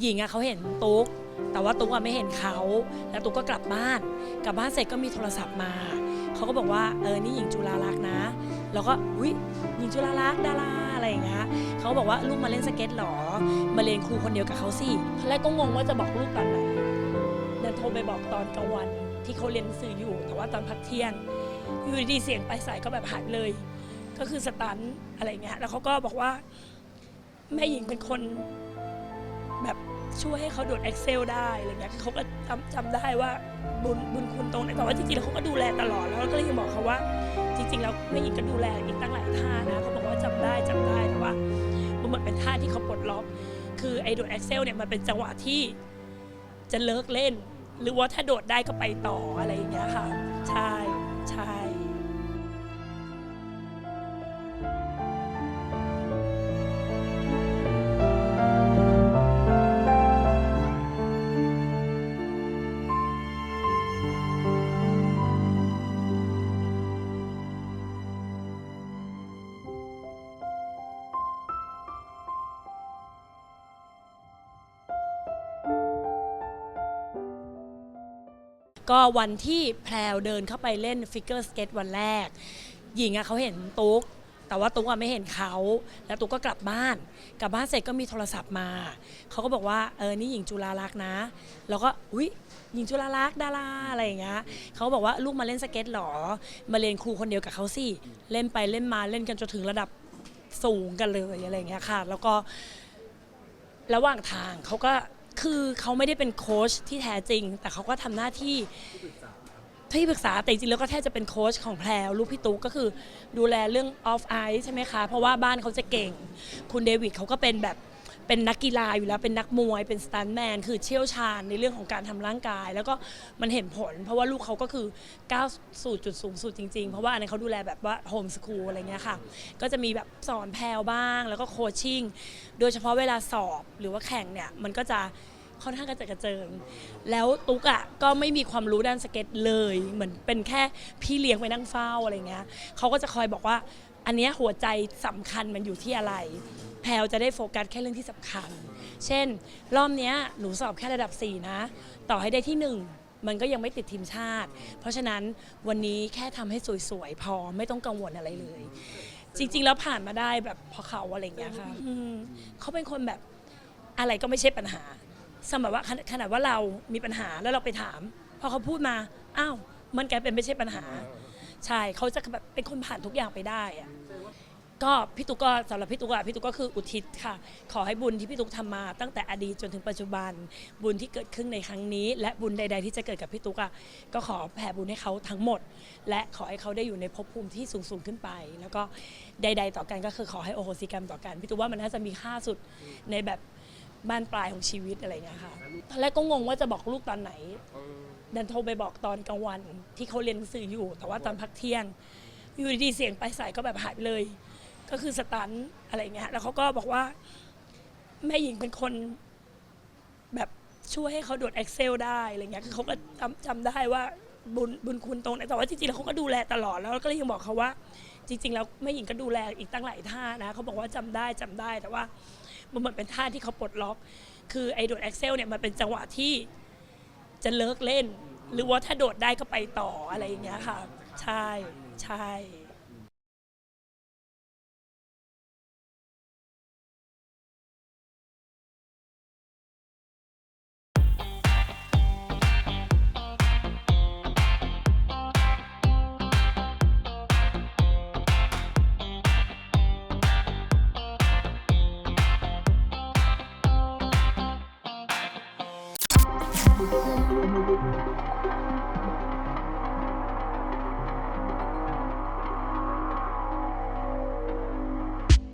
หญิงอะเขาเห็นตุ๊ก แต่ว่าตุ๊กอะไม่เห็นเขา แล้วตุ๊กก็กลับบ้าน กลับบ้านเสร็จก็มีโทรศัพท์มา เขาก็บอกว่าเออนี่หญิงจุฬาลักษณ์นะ แล้วก็อุ้ยหญิงจุฬาลักษณ์ดาราอะไรอย่างเงี้ยเขาบอกว่าลูกมาเล่นสเก็ตหรอ มาเรียนครูคนเดียวกับเขาสิตอนแรกก็งงว่าจะบอกลูกตอนไหนเดินโทรไปบอกตอนกลางวันที่เขาเรียนหนังสืออยู่ แต่ว่าตอนพักเที่ยงอยู่ดีเสียงไปลายสายก็แบบหายเลย ก็คือสตันอะไรเงี้ย แล้วเขาก็บอกว่าแม่หญิงเป็นคน ช่วยให้เขาโดด Excel ได้อะไรเงี้ยเขาก็จำจำได้ว่าบุญบุญคุณตรงไหนแต่ว่าจริงๆแล้วเขาก็ดูแลตลอดแล้วก็เลยยังบอกเขาว่าจริง ๆ แล้วแม่หญิงก็ดูแลอีกตั้งหลายท่านะเขาบอกว่าจำได้จำได้แต่ว่ามันเหมือนเป็นท่าที่เขาปลดล็อกคือไอ้โดด Excel เนี่ยมันเป็นจังหวะที่จะเลิกเล่น หรือว่าถ้าโดดได้ก็ไปต่ออะไรอย่างเงี้ยค่ะใช่ ก็วันที่แพรวเดินเข้าไปเล่นฟิกเกอร์สเก็ตวันแรก หญิงอะเขาเห็นตุ๊ก แต่ว่าตุ๊กอะไม่เห็นเขา แล้วตุ๊กก็กลับบ้าน กลับบ้านเสร็จก็มีโทรศัพท์มา เขาก็บอกว่าเออนี่หญิงจุฬาลักษณ์นะ แล้วก็อุ้ยหญิงจุฬาลักษณ์ดาราอะไรอย่างเงี้ยเขาบอกว่าลูกมาเล่นสเก็ตหรอ มาเรียนครูคนเดียวกับเขาสิ เล่นไปเล่นมาเล่นกันจนถึงระดับสูงกันเลยอะไรอย่างเงี้ยค่ะ แล้วก็ระหว่างทางเขาก็ คือเขาไม่ได้เป็นโค้ชที่แท้จริง แต่เขาก็ทำหน้าที่ที่ปรึกษาแต่จริงๆแล้วก็แทบจะเป็นโค้ชของแพรวลูกพี่ตุ๊กก็คือดูแลเรื่องออฟไอซ์ใช่ไหมคะ เพราะว่าบ้านเขาจะเก่ง คุณเดวิดเขาก็เป็นแบบ เป็นนักกีฬาอยู่แล้วเป็นนักมวย เป็นสตันแมนคือเชี่ยวชาญในเรื่องของการทำร่างกาย แล้วก็มันเห็นผล เพราะว่าลูกเขาก็คือก้าวสู่จุดสูงสุดจริงๆ เพราะว่าอันนี้นเขาดูแลแบบว่าโฮมสคูลอะไรเงี้ยค่ะ ก็จะมีแบบสอนแพรวบ้าง แล้วก็โคชชิ่งโดยเฉพาะเวลาสอบหรือว่าแข่งเนี่ยมันก็จะค่อนข้างกระเจิดกระเจิง แล้วตุ๊กอะก็ไม่มีความรู้ด้านสเก็ตเลย เหมือนเป็นแค่พี่เลี้ยงไปนั่งเฝ้าอะไรเงี้ยเขาก็จะคอยบอกว่า อันเนี้ยหัวใจสำคัญมันอยู่ที่อะไร แพลวจะได้โฟกัสแค่เรื่องที่สำคัญ เช่น รอบเนี้ยหนูสอบแค่ระดับ 4 นะ ต่อให้ได้ที่1มันก็ยังไม่ติดทีมชาติ เพราะฉะนั้นวันนี้แค่ทำให้สวยๆ พอไม่ต้องกังวลอะไรเลย จริงๆ แล้วผ่านมาได้แบบเพราะเขาอะไรอย่างเงี้ยค่ะอืมเขาเป็นคนแบบอะไรก็ไม่ใช่ปัญหา สมมติว่าขนาดขนาดว่าเรามีปัญหาแล้วเราไปถาม พอเขาพูดมา อ้าว มันกลายเป็นไม่ใช่ปัญหา ใช่เขาจะแบบเป็นคนผ่านทุกอย่างไปได้อะก็พี่ตุ๊กก็สำหรับพี่ตุ๊กอะพี่ตุ๊กก็คืออุทิศค่ะ ขอให้บุญที่พี่ตุ๊กทำมา ตั้งแต่อดีตจนถึงปัจจุบัน บุญที่เกิดขึ้นในครั้งนี้ และบุญใด ๆ ที่จะเกิดกับพี่ตุ๊กอะก็ขอแผ่บุญให้เขาทั้งหมด และขอให้เขาได้อยู่ในภพภูมิที่สูงสูงๆขึ้นไป แล้วก็ใด ๆ ต่อกันก็คือขอให้โอโหสิกรรมต่อกันพี่ตุ๊กว่ามันน่าจะมีค่าสุดในแบบ บ้านปลายของชีวิตอะไรอย่างเงี้ยค่ะ ตอนแรกก็งงว่าจะบอกลูกตอนไหนเดินโทรไปบอกตอนกลางวันที่เขาเรียนหนังสืออยู่ แต่ว่าตอนพักเที่ยง อยู่ดีๆเสียงไปลายสายก็แบบหายไปเลย ก็คือสตันอะไรเงี้ย แล้วเขาก็บอกว่า แม่หญิงเป็นคน แบบช่วยให้เขาโดด Excel ได้อะไรเงี้ย คือเขาก็จำจำได้ว่าบุญบุญคุณตรงไหนแต่ว่าจริงๆแล้วเขาก็ดูแลตลอด แล้วก็เลยยังบอกเขาว่า จริง ๆ แล้วแม่หญิงก็ดูแลอีกตั้งหลายท่านะ เขาบอกว่าจำได้จำได้ แต่ว่า มันเหมือนเป็นท่าที่เขาปลดล็อก คือไอโดดแอคเซลเนี่ยมันเป็นจังหวะที่จะเลิกเล่น หรือว่าถ้าโดดได้ก็ไปต่ออะไรอย่างเงี้ยค่ะ ใช่ใช่